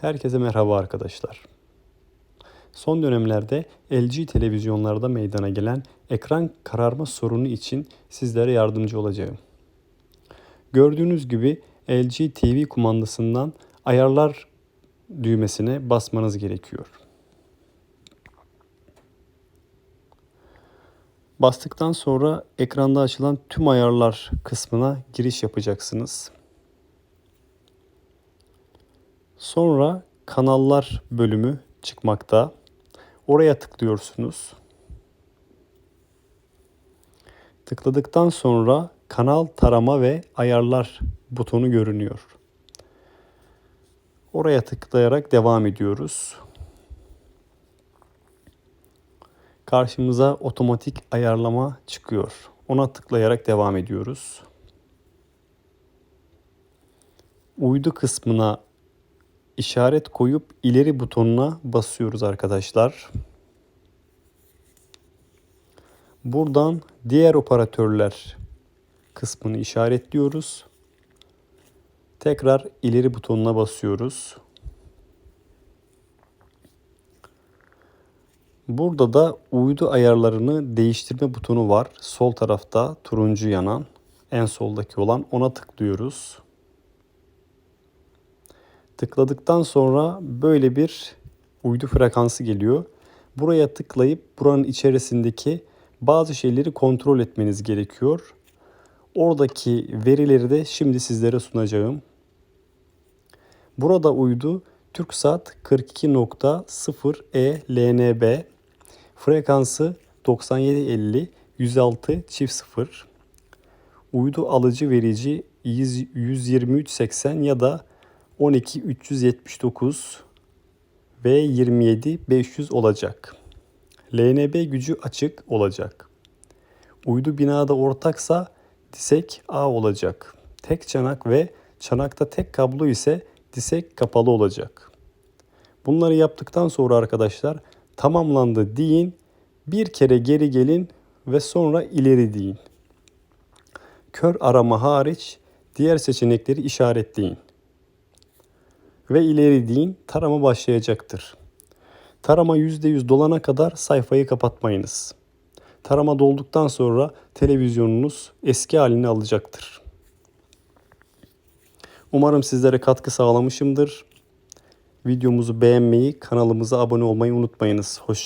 Herkese merhaba arkadaşlar. Son dönemlerde LG televizyonlarda meydana gelen ekran kararma sorunu için sizlere yardımcı olacağım. Gördüğünüz gibi LG TV kumandasından ayarlar düğmesine basmanız gerekiyor. Bastıktan sonra ekranda açılan tüm ayarlar kısmına giriş yapacaksınız. Sonra kanallar bölümü çıkmakta. Oraya tıklıyorsunuz. Tıkladıktan sonra kanal tarama ve ayarlar butonu görünüyor. Oraya tıklayarak devam ediyoruz. Karşımıza otomatik ayarlama çıkıyor. Ona tıklayarak devam ediyoruz. Uydu kısmına işaret koyup ileri butonuna basıyoruz arkadaşlar. Buradan diğer operatörler kısmını işaretliyoruz. Tekrar ileri butonuna basıyoruz. Burada da uydu ayarlarını değiştirme butonu var. Sol tarafta turuncu yanan en soldaki olan ona tıklıyoruz. Tıkladıktan sonra böyle bir uydu frekansı geliyor. Buraya tıklayıp buranın içerisindeki bazı şeyleri kontrol etmeniz gerekiyor. Oradaki verileri de şimdi sizlere sunacağım. Burada uydu TürkSat 42.0 LNB frekansı 9750 106 çift 0 uydu alıcı verici 12380 ya da 12 379 ve 27 500 olacak. LNB gücü açık olacak. Uydu binada ortaksa disek A olacak. Tek çanak ve çanakta tek kablo ise disek kapalı olacak. Bunları yaptıktan sonra arkadaşlar tamamlandı deyin. Bir kere geri gelin ve sonra ileri deyin. Kör arama hariç diğer seçenekleri işaretleyin ve ileri deyin tarama başlayacaktır. Tarama %100 dolana kadar sayfayı kapatmayınız. Tarama dolduktan sonra televizyonunuz eski halini alacaktır. Umarım sizlere katkı sağlamışımdır. Videomuzu beğenmeyi, kanalımıza abone olmayı unutmayınız. Hoşça